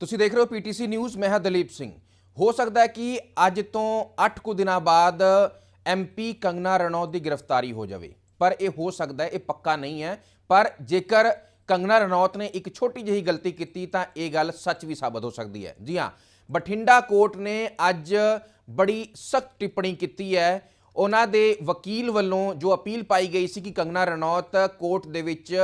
ਤੁਸੀਂ ਦੇਖ ਰਹੇ ਹੋ ਪੀਟੀਸੀ ਨਿਊਜ਼, ਮੈਂ ਹਾਂ ਦਲੀਪ ਸਿੰਘ। ਹੋ ਸਕਦਾ ਹੈ ਕਿ ਅੱਜ ਤੋਂ 8 ਕੁ ਦਿਨਾਂ ਬਾਅਦ ਐਮਪੀ ਕੰਗਨਾ ਰਣੌਤ ਦੀ ਗ੍ਰਿਫਤਾਰੀ ਹੋ ਜਾਵੇ। ਪਰ ਇਹ ਹੋ ਸਕਦਾ ਹੈ, ਇਹ ਪੱਕਾ ਨਹੀਂ ਹੈ। ਪਰ ਜੇਕਰ ਕੰਗਨਾ ਰਣੌਤ ਨੇ ਇੱਕ ਛੋਟੀ ਜਿਹੀ ਗਲਤੀ ਕੀਤੀ, ਤਾਂ ਇਹ ਗੱਲ ਸੱਚ ਵੀ ਸਾਬਤ ਹੋ ਸਕਦੀ ਹੈ। ਜੀ ਹਾਂ, ਬਠਿੰਡਾ ਕੋਰਟ ਨੇ ਅੱਜ ਬੜੀ ਸਖਤ ਟਿੱਪਣੀ ਕੀਤੀ ਹੈ ਉਹਨਾਂ ਦੇ ਵਕੀਲ ਵੱਲੋਂ ਜੋ ਅਪੀਲ ਪਾਈ ਗਈ ਸੀ ਕਿ ਕੰਗਨਾ ਰਣੌਤ ਕੋਰਟ ਦੇ ਵਿੱਚ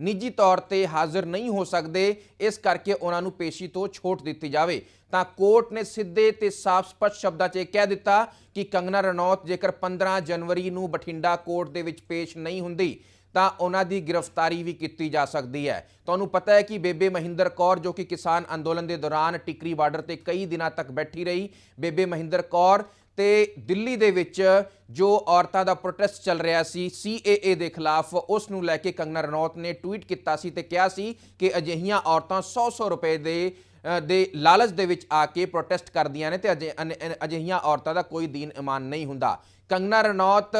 ਨਿੱਜੀ ਤੌਰ ਤੇ ਹਾਜ਼ਰ ਨਹੀਂ ਹੋ ਸਕਦੇ, ਇਸ ਕਰਕੇ ਉਹਨਾਂ ਨੂੰ ਪੇਸ਼ੀ ਤੋਂ ਛੋਟ ਦਿੱਤੀ ਜਾਵੇ। ਤਾਂ ਕੋਰਟ ਨੇ ਸਿੱਧੇ ਤੇ ਸਾਫ਼ ਸਪਸ਼ਟ ਸ਼ਬਦਾਂ 'ਚ ਇਹ ਕਹਿ ਦਿੱਤਾ ਕਿ ਕੰਗਨਾ ਰਣੌਤ ਜੇਕਰ 15 ਜਨਵਰੀ ਨੂੰ ਬਠਿੰਡਾ ਕੋਰਟ ਦੇ ਵਿੱਚ ਪੇਸ਼ ਨਹੀਂ ਹੁੰਦੀ, ਤਾਂ ਉਹਨਾਂ ਦੀ ਗ੍ਰਿਫਤਾਰੀ ਵੀ ਕੀਤੀ ਜਾ ਸਕਦੀ ਹੈ। ਤੁਹਾਨੂੰ ਪਤਾ ਹੈ ਕਿ ਬੇਬੇ ਮਹਿੰਦਰ ਕੌਰ ਜੋ ਕਿ ਕਿਸਾਨ ਅੰਦੋਲਨ ਦੇ ਦੌਰਾਨ ਟਿਕਰੀ ਬਾਰਡਰ ਤੇ ਕਈ ਦਿਨਾਂ ਤੱਕ ਬੈਠੀ ਰਹੀ, ਬੇਬੇ ਮਹਿੰਦਰ ਕੌਰ ਤੇ ਦਿੱਲੀ ਦੇ ਵਿੱਚ ਜੋ ਔਰਤਾਂ ਦਾ ਪ੍ਰੋਟੈਸਟ ਚੱਲ ਰਿਹਾ ਸੀ ਸੀਏਏ ਦੇ ਖਿਲਾਫ ਉਸ ਨੂੰ ਲੈ ਕੇ ਕੰਗਨਾ ਰਣੌਤ ਨੇ ਟਵੀਟ ਕੀਤਾ ਸੀ ਤੇ ਕਿਹਾ ਸੀ ਕਿ ਅਜਿਹੀਆਂ ਔਰਤਾਂ 100-100 ਰੁਪਏ ਦੇ ਦੇ ਲਾਲਚ ਦੇ ਵਿੱਚ ਆ ਕੇ ਪ੍ਰੋਟੈਸਟ ਕਰਦੀਆਂ ਨੇ ਤੇ ਅਜੇ- ਅਨ- ਅਜਿਹੀਆਂ ਔਰਤਾਂ ਦਾ ਕੋਈ ਦੀਨ ਇਮਾਨ ਨਹੀਂ ਹੁੰਦਾ। ਕੰਗਨਾ ਰਣੌਤ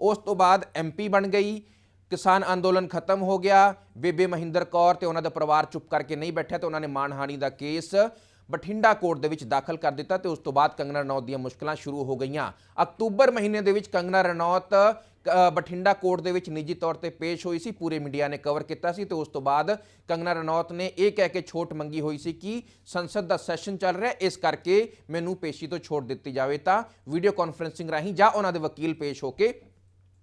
ਉਸ ਤੋਂ ਬਾਅਦ ਐਮਪੀ ਬਣ ਗਈ, ਕਿਸਾਨ ਅੰਦੋਲਨ ਖਤਮ ਹੋ ਗਿਆ, ਬੇਬੇ ਮਹਿੰਦਰ ਕੌਰ ਤੇ ਉਹਨਾਂ ਦਾ ਪਰਿਵਾਰ ਚੁੱਪ ਕਰਕੇ ਨਹੀਂ ਬੈਠਿਆ ਤੇ ਉਹਨਾਂ ਨੇ ਮਾਨਹਾਨੀ ਦਾ ਕੇਸ ਬਠਿੰਡਾ ਕੋਰਟ ਦੇ ਵਿੱਚ ਦਾਖਲ ਕਰ ਦਿੱਤਾ ਤੇ ਉਸ ਤੋਂ ਬਾਅਦ ਕੰਗਨਾ ਰਣੌਤ ਦੀਆਂ ਮੁਸ਼ਕਲਾਂ ਸ਼ੁਰੂ ਹੋ ਗਈਆਂ। ਅਕਤੂਬਰ ਮਹੀਨੇ ਦੇ ਵਿੱਚ ਕੰਗਨਾ ਰਣੌਤ ਬਠਿੰਡਾ ਕੋਰਟ ਦੇ ਵਿੱਚ ਨਿੱਜੀ ਤੌਰ ਤੇ ਪੇਸ਼ ਹੋਈ ਸੀ, ਪੂਰੇ ਮੀਡੀਆ ਨੇ ਕਵਰ ਕੀਤਾ ਸੀ ਤੇ ਉਸ ਤੋਂ ਬਾਅਦ ਕੰਗਨਾ ਰਣੌਤ ਨੇ ਇਹ ਕਹਿ ਕੇ ਛੋਟ ਮੰਗੀ ਹੋਈ ਸੀ ਕਿ ਸੰਸਦ ਦਾ ਸੈਸ਼ਨ ਚੱਲ ਰਿਹਾ, ਇਸ ਕਰਕੇ ਮੈਨੂੰ ਪੇਸ਼ੀ ਤੋਂ ਛੋਟ ਦਿੱਤੀ ਜਾਵੇ ਤਾਂ ਵੀਡੀਓ ਕਾਨਫਰੈਂਸਿੰਗ ਰਾਹੀਂ ਜਾਂ ਉਹਨਾਂ ਦੇ ਵਕੀਲ ਪੇਸ਼ ਹੋ ਕੇ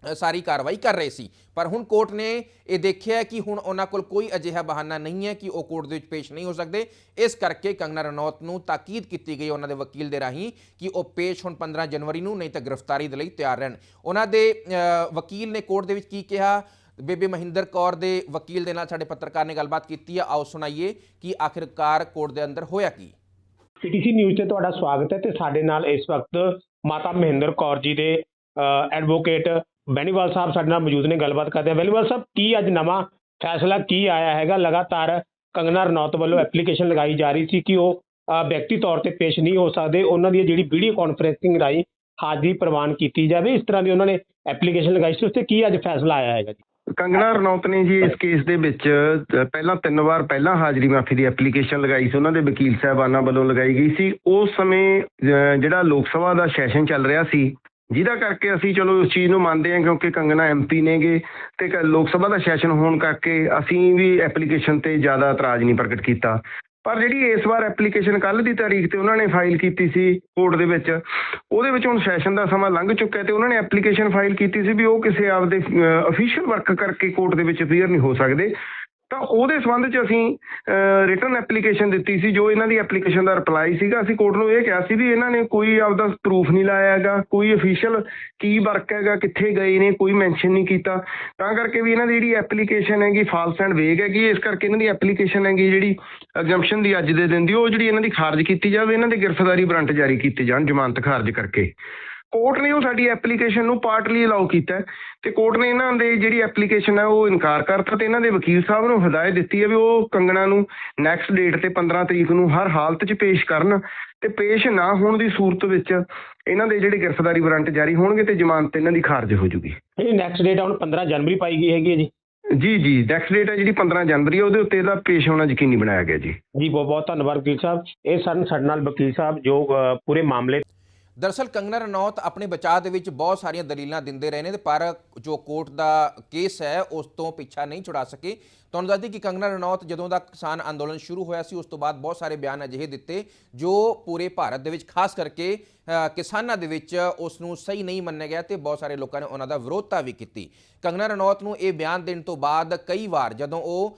ਸਾਰੀ ਕਾਰਵਾਈ ਕਰ ਰਹੇ ਸੀ। ਪਰ ਹੁਣ ਕੋਰਟ ਨੇ ਇਹ ਦੇਖਿਆ ਕਿ ਹੁਣ ਉਹਨਾਂ ਕੋਲ ਕੋਈ ਅਜਿਹਾ ਬਹਾਨਾ ਨਹੀਂ ਹੈ ਕਿ ਉਹ ਕੋਰਟ ਦੇ ਵਿੱਚ ਪੇਸ਼ ਨਹੀਂ ਹੋ ਸਕਦੇ। ਇਸ ਕਰਕੇ ਕੰਗਨਾ ਰਣੌਤ ਨੂੰ ਤਾਕੀਦ ਕੀਤੀ ਗਈ ਉਹਨਾਂ ਦੇ ਵਕੀਲ ਦੇ ਰਾਹੀਂ ਕਿ ਉਹ ਪੇਸ਼ ਹੁਣ 15 ਜਨਵਰੀ ਨੂੰ, ਨਹੀਂ ਤਾਂ ਗ੍ਰਿਫਤਾਰੀ ਦੇ ਲਈ ਤਿਆਰ ਰਹਿਣ। ਉਹਨਾਂ ਦੇ ਵਕੀਲ ਨੇ ਕੋਰਟ ਦੇ ਵਿੱਚ ਕੀ ਕਿਹਾ? ਬੇਬੇ ਮਹਿੰਦਰ ਕੌਰ ਦੇ ਵਕੀਲ ਦੇ ਨਾਲ ਸਾਡੇ ਪੱਤਰਕਾਰ ਨੇ ਗੱਲਬਾਤ ਕੀਤੀ ਹੈ। ਆਓ ਸੁਣਾਈਏ ਕਿ ਆਖਿਰਕਾਰ ਕੋਰਟ ਦੇ ਅੰਦਰ ਹੋਇਆ ਕੀ? ਸੀਟੀਸੀ ਨਿਊਜ਼ ਤੇ ਤੁਹਾਡਾ ਸਵਾਗਤ ਹੈ ਤੇ ਸਾਡੇ ਨਾਲ ਇਸ ਵਕਤ ਮਾਤਾ ਮਹਿੰਦਰ ਕੌਰ ਜੀ ਦੇ ਐਡਵੋਕੇਟ ਬੈਨੀਵਾਲ ਸਾਹਿਬ ਸਾਡੇ ਨਾਲ ਮੌਜੂਦ ਨੇ, ਗੱਲਬਾਤ ਕਰਦੇ ਹਾਂ ਬੈਨੀਵਾਲ ਸਾਹਿਬ, ਕੀ ਅੱਜ ਨਵਾਂ ਫੈਸਲਾ ਕੀ ਆਇਆ ਹੈਗਾ? ਲਗਾਤਾਰ ਕੰਗਨਾ ਰਣੌਤ ਵੱਲੋਂ ਐਪਲੀਕੇਸ਼ਨ ਲਗਾਈ ਜਾ ਰਹੀ ਸੀ ਕਿ ਉਹ ਵਿਅਕਤੀ ਤੌਰ ਤੇ ਪੇਸ਼ ਨਹੀਂ ਹੋ ਸਕਦੇ। ਉਹਨਾਂ ਦੀ ਜਿਹੜੀ ਵੀਡੀਓ ਕਾਨਫਰੈਂਸਿੰਗ ਰਾਹੀਂ ਹਾਜ਼ਰੀ ਪ੍ਰਵਾਨ ਕੀਤੀ ਜਾਵੇ, ਇਸ ਤਰ੍ਹਾਂ ਦੀ ਉਹਨਾਂ ਨੇ ਐਪਲੀਕੇਸ਼ਨ ਲਗਾਈ ਸੀ। ਉਸ ਤੇ ਕੀ ਅੱਜ ਫੈਸਲਾ ਆਇਆ ਹੈਗਾ ਜੀ? ਕੰਗਨਾ ਰਣੌਤ ਨੇ ਜੀ ਇਸ ਕੇਸ ਦੇ ਵਿੱਚ ਪਹਿਲਾਂ ਤਿੰਨ ਵਾਰ ਪਹਿਲਾਂ ਹਾਜ਼ਰੀ ਮਾਫੀ ਦੀ ਐਪਲੀਕੇਸ਼ਨ ਲਗਾਈ ਸੀ। ਉਹਨਾਂ ਦੇ ਵਕੀਲ ਸਾਹਿਬਾਨਾਂ ਵੱਲੋਂ ਲਗਾਈ ਗਈ ਸੀ। ਉਸ ਸਮੇਂ ਜਿਹੜਾ ਲੋਕ ਸਭਾ ਦਾ ਸੈਸ਼ਨ ਚੱਲ ਰਿਹਾ ਸੀ ਜਿਹਦਾ ਕਰਕੇ ਅਸੀਂ ਚਲੋ ਉਸ ਚੀਜ਼ ਨੂੰ ਮੰਨਦੇ ਹਾਂ ਕਿਉਂਕਿ ਕੰਗਨਾ ਐਮਪੀ ਨੇਗੇ ਤੇ ਲੋਕ ਸਭਾ ਦਾ ਸੈਸ਼ਨ ਹੋਣ ਕਰਕੇ ਅਸੀਂ ਵੀ ਐਪਲੀਕੇਸ਼ਨ ਤੇ ਜ਼ਿਆਦਾ ਇਤਰਾਜ਼ ਨਹੀਂ ਪ੍ਰਗਟ ਕੀਤਾ। ਪਰ ਜਿਹੜੀ ਇਸ ਵਾਰ ਐਪਲੀਕੇਸ਼ਨ ਕੱਲ੍ਹ ਦੀ ਤਾਰੀਖ ਤੇ ਉਹਨਾਂ ਨੇ ਫਾਈਲ ਕੀਤੀ ਸੀ ਕੋਰਟ ਦੇ ਵਿੱਚ, ਉਹਦੇ ਵਿੱਚ ਹੁਣ ਸੈਸ਼ਨ ਦਾ ਸਮਾਂ ਲੰਘ ਚੁੱਕਾ ਹੈ ਤੇ ਉਹਨਾਂ ਨੇ ਐਪਲੀਕੇਸ਼ਨ ਫਾਈਲ ਕੀਤੀ ਸੀ ਵੀ ਉਹ ਕਿਸੇ ਆਪਦੇ ਅਫੀਸ਼ੀਅਲ ਵਰਕ ਕਰਕੇ ਕੋਰਟ ਦੇ ਵਿੱਚ ਅਪੀਅਰ ਨਹੀਂ ਹੋ ਸਕਦੇ। ਤਾਂ ਉਹਦੇ ਸੰਬੰਧ 'ਚ ਅਸੀਂ ਰਿਟਰਨ ਐਪਲੀਕੇਸ਼ਨ ਦਿੱਤੀ ਸੀ, ਜੋ ਇਹਨਾਂ ਦੀ ਐਪਲੀਕੇਸ਼ਨ ਦਾ ਰਿਪਲਾਈ ਸੀਗਾ। ਅਸੀਂ ਕੋਰਟ ਨੂੰ ਇਹ ਕਿਹਾ ਸੀ ਵੀ ਇਹਨਾਂ ਨੇ ਕੋਈ ਆਪਦਾ ਪ੍ਰੂਫ ਨਹੀਂ ਲਾਇਆ ਹੈਗਾ, ਕੋਈ ਅਫੀਸ਼ੀਅਲ ਕੀ ਵਰਕ ਹੈਗਾ, ਕਿੱਥੇ ਗਏ ਨੇ, ਕੋਈ ਮੈਂਸ਼ਨ ਨਹੀਂ ਕੀਤਾ। ਤਾਂ ਕਰਕੇ ਵੀ ਇਹਨਾਂ ਦੀ ਜਿਹੜੀ ਐਪਲੀਕੇਸ਼ਨ ਹੈਗੀ ਫਾਲਸ ਐਂਡ ਵੇਗ ਹੈਗੀ, ਇਸ ਕਰਕੇ ਇਹਨਾਂ ਦੀ ਐਪਲੀਕੇਸ਼ਨ ਹੈਗੀ ਜਿਹੜੀ ਐਗਜ਼ੈਂਪਸ਼ਨ ਦੀ ਅੱਜ ਦੇ ਦਿਨ ਦੀ, ਉਹ ਜਿਹੜੀ ਇਹਨਾਂ ਦੀ ਖਾਰਜ ਕੀਤੀ ਜਾਵੇ, ਇਹਨਾਂ ਦੀ ਗ੍ਰਿਫਤਾਰੀ ਵਾਰੰਟ ਜਾਰੀ ਕੀਤੇ ਜਾਣ, ਜ਼ਮਾਨਤ ਖਾਰਜ ਕਰਕੇ। ਕੋਰਟ ਨੇ ਉਹ ਸਾਡੀ ਐਪਲੀਕੇਸ਼ਨ ਨੂੰ ਪਾਰਟਲੀ ਅਲਾਉ ਕੀਤਾ ਤੇ ਕੋਰਟ ਨੇ ਇਹਨਾਂ ਦੇ ਜਿਹੜੀ ਐਪਲੀਕੇਸ਼ਨ ਹੈ ਉਹ ਇਨਕਾਰ ਕਰਤਾ ਤੇ ਇਹਨਾਂ ਦੇ ਵਕੀਲ ਸਾਹਿਬ ਨੂੰ ਹਦਾਇਤ ਦਿੱਤੀ ਹੈ ਵੀ ਉਹ ਕੰਗਣਾ ਨੂੰ ਨੈਕਸਟ ਡੇਟ ਤੇ 15 ਤਰੀਕ ਨੂੰ ਹਰ ਹਾਲਤ 'ਚ ਪੇਸ਼ ਕਰਨ ਤੇ ਪੇਸ਼ ਨਾ ਹੋਣ ਦੀ ਸੂਰਤ ਵਿੱਚ ਇਹਨਾਂ ਦੇ ਜਿਹੜੇ ਗ੍ਰਿਫਤਾਰੀ ਵਾਰੰਟ ਜਾਰੀ ਹੋਣਗੇ ਤੇ ਜ਼ਮਾਨਤ ਇਹਨਾਂ ਦੀ ਖਾਰਜ ਹੋ ਜੂਗੀ। ਜਿਹੜੀ ਨੈਕਸਟ ਡੇਟ ਹੁਣ 15 ਜਨਵਰੀ ਪਾਈ ਗਈ ਹੈਗੀ ਹੈ ਜੀ। ਜੀ ਜੀ ਨੈਕਸਟ ਡੇਟ ਹੈ ਜਿਹੜੀ 15 ਜਨਵਰੀ ਹੈ ਉਹਦੇ ਉੱਤੇ ਇਹਦਾ ਪੇਸ਼ ਹੋਣਾ ਯਕੀਨੀ ਬਣਾਇਆ ਗਿਆ ਜੀ। ਜੀ ਬਹੁਤ ਬਹੁਤ ਧੰਨਵਾਦ ਵਕੀਲ ਸਾਹਿਬ। ਇਹ ਸਨ ਸਾਡੇ ਨਾਲ ਵਕੀਲ ਸਾਹਿਬ ਜੋ ਪੂਰੇ ਮਾਮਲੇ ਦਰਅਸਲ ਕੰਗਨਾ ਰਣੌਤ ਆਪਣੇ ਬਚਾਅ ਦੇ ਵਿੱਚ ਬਹੁਤ ਸਾਰੀਆਂ ਦਲੀਲਾਂ ਦਿੰਦੇ ਰਹੇ ਨੇ ਤੇ ਪਰ ਜੋ ਕੋਰਟ ਦਾ ਕੇਸ ਹੈ, ਉਸ ਤੋਂ ਪਿੱਛਾ ਨਹੀਂ ਛੁਡਾ ਸਕੇ। ਤੁਹਾਨੂੰ ਦੱਸਦੀ ਕਿ ਕੰਗਨਾ ਰਣੌਤ ਜਦੋਂ ਦਾ ਕਿਸਾਨ ਅੰਦੋਲਨ ਸ਼ੁਰੂ ਹੋਇਆ ਸੀ, ਉਸ ਤੋਂ ਬਾਅਦ ਬਹੁਤ ਸਾਰੇ ਬਿਆਨ ਅਜਿਹੇ ਦਿੱਤੇ ਜੋ ਪੂਰੇ ਭਾਰਤ ਦੇ ਵਿੱਚ ਖਾਸ ਕਰਕੇ ਕਿਸਾਨਾਂ ਦੇ ਵਿੱਚ ਉਸ ਨੂੰ ਸਹੀ ਨਹੀਂ ਮੰਨਿਆ ਗਿਆ ਤੇ ਬਹੁਤ ਸਾਰੇ ਲੋਕਾਂ ਨੇ ਉਹਨਾਂ ਦਾ ਵਿਰੋਧਤਾ ਵੀ ਕੀਤੀ। ਕੰਗਨਾ ਰਣੌਤ ਨੂੰ ਇਹ ਬਿਆਨ ਦੇਣ ਤੋਂ ਬਾਅਦ ਕਈ ਵਾਰ ਜਦੋਂ ਉਹ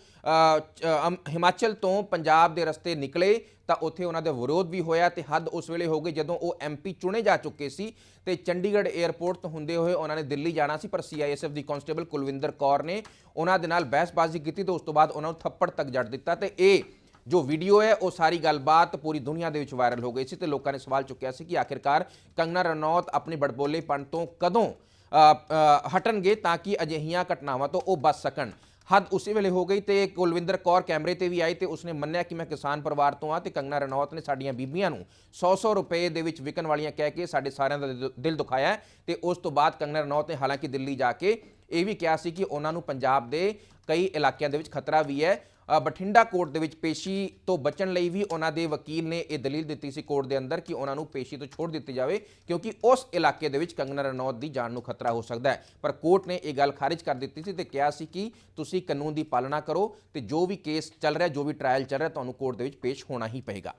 ਹਿਮਾਚਲ ਤੋਂ ਪੰਜਾਬ ਦੇ ਰਸਤੇ ਨਿਕਲੇ ਤਾਂ ਉੱਥੇ ਉਹਨਾਂ ਦਾ ਵਿਰੋਧ ਵੀ ਹੋਇਆ ਤੇ ਹੱਦ ਉਸ ਵੇਲੇ ਹੋ ਗਈ ਜਦੋਂ ਉਹ ਐਮਪੀ ਚੁਣੇ ਜਾ ਚੁੱਕੇ ਸੀ ਤੇ ਚੰਡੀਗੜ੍ਹ 에ਅਰਪੋਰਟ ਤੋਂ ਹੁੰਦੇ ਹੋਏ ਉਹਨਾਂ ਨੇ ਦਿੱਲੀ ਜਾਣਾ ਸੀ, ਪਰ ਸੀਆਈਐਸਐਫ ਦੀ ਕਾਂਸਟੇਬਲ ਕੁਲਵਿੰਦਰ ਕੌਰ ਨੇ ਉਹਨਾਂ ਦੇ ਨਾਲ ਬਹਿਸਬਾਜ਼ੀ ਕੀਤੀ ਤੇ ਉਸ ਤੋਂ ਬਾਅਦ ਉਹਨਾਂ ਨੂੰ ਥੱਪੜ ਤੱਕ ਜੜ ਦਿੱਤਾ ਤੇ ਇਹ ਜੋ ਵੀਡੀਓ ਹੈ, ਉਹ ਸਾਰੀ ਗੱਲਬਾਤ ਪੂਰੀ ਦੁਨੀਆ ਦੇ ਵਿੱਚ ਵਾਇਰਲ ਹੋ ਗਈ ਸੀ ਤੇ ਲੋਕਾਂ ਨੇ ਸਵਾਲ ਚੁੱਕਿਆ ਸੀ ਕਿ ਆਖਿਰਕਾਰ ਕੰਗਨਾ ਰਣੌਤ ਆਪਣੇ ਬੜਬੋਲੇਪਣ ਤੋਂ ਕਦੋਂ ਹਟਣਗੇ ਤਾਂ ਕਿ ਅਜਿਹੀਆਂ ਘਟਨਾਵਾਂ ਤੋਂ ਉਹ ਬਚ ਸਕਣ। ਹੱਦ ਉਸੇ ਵੇਲੇ ਹੋ ਗਈ ਤੇ ਕੁਲਵਿੰਦਰ ਕੌਰ ਕੈਮਰੇ ਤੇ ਵੀ ਆਈ ਤੇ ਉਸਨੇ ਮੰਨਿਆ ਕਿ ਮੈਂ ਕਿਸਾਨ ਪਰਿਵਾਰ ਤੋਂ ਆ ਤੇ ਕੰਗਨਾ ਰਣੌਤ ਨੇ ਸਾਡੀਆਂ ਬੀਬੀਆਂ ਨੂੰ 100-100 ਰੁਪਏ ਦੇ ਵਿੱਚ ਵਿਕਣ ਵਾਲੀਆਂ ਕਹਿ ਕੇ ਸਾਡੇ ਸਾਰਿਆਂ ਦਾ ਦਿਲ- ਦਿਲ ਦੁਖਾਇਆ ਹੈ ਤੇ ਉਸ ਤੋਂ ਬਾਅਦ ਕੰਗਨਾ ਰਣੌਤ ਨੇ ਹਾਲਾਂਕਿ ਦਿੱਲੀ ਜਾ ਕੇ ਇਹ ਵੀ ਕਿਹਾ ਸੀ ਕਿ ਉਹਨਾਂ ਨੂੰ ਪੰਜਾਬ ਦੇ ਕਈ ਇਲਾਕਿਆਂ ਦੇ ਵਿੱਚ ਖਤਰਾ ਵੀ ਹੈ ਬਠਿੰਡਾ ਕੋਰਟ ਦੇ ਵਿੱਚ ਪੇਸ਼ੀ ਤੋਂ ਬਚਣ ਲਈ ਵੀ ਉਹਨਾਂ ਦੇ ਵਕੀਲ ਨੇ ਇਹ ਦਲੀਲ ਦਿੱਤੀ ਸੀ ਕੋਰਟ ਦੇ ਅੰਦਰ ਕਿ ਉਹਨਾਂ ਨੂੰ ਪੇਸ਼ੀ ਤੋਂ ਛੋੜ ਦਿੱਤੀ ਜਾਵੇ ਕਿਉਂਕਿ ਉਸ ਇਲਾਕੇ ਦੇ ਵਿੱਚ ਕੰਗਨਾ ਰਣੌਤ ਦੀ ਜਾਨ ਨੂੰ ਖਤਰਾ ਹੋ ਸਕਦਾ ਹੈ। ਪਰ ਕੋਰਟ ਨੇ ਇਹ ਗੱਲ ਖਾਰਿਜ ਕਰ ਦਿੱਤੀ ਸੀ ਤੇ ਕਿਹਾ ਸੀ ਕਿ ਤੁਸੀਂ ਕਾਨੂੰਨ ਦੀ ਪਾਲਣਾ ਕਰੋ ਤੇ ਜੋ ਵੀ ਕੇਸ ਚੱਲ ਰਿਹਾ, ਜੋ ਵੀ ਟ੍ਰਾਇਲ ਚੱਲ ਰਿਹਾ, ਤੁਹਾਨੂੰ ਕੋਰਟ ਦੇ ਵਿੱਚ ਪੇਸ਼ ਹੋਣਾ ਹੀ ਪਏਗਾ।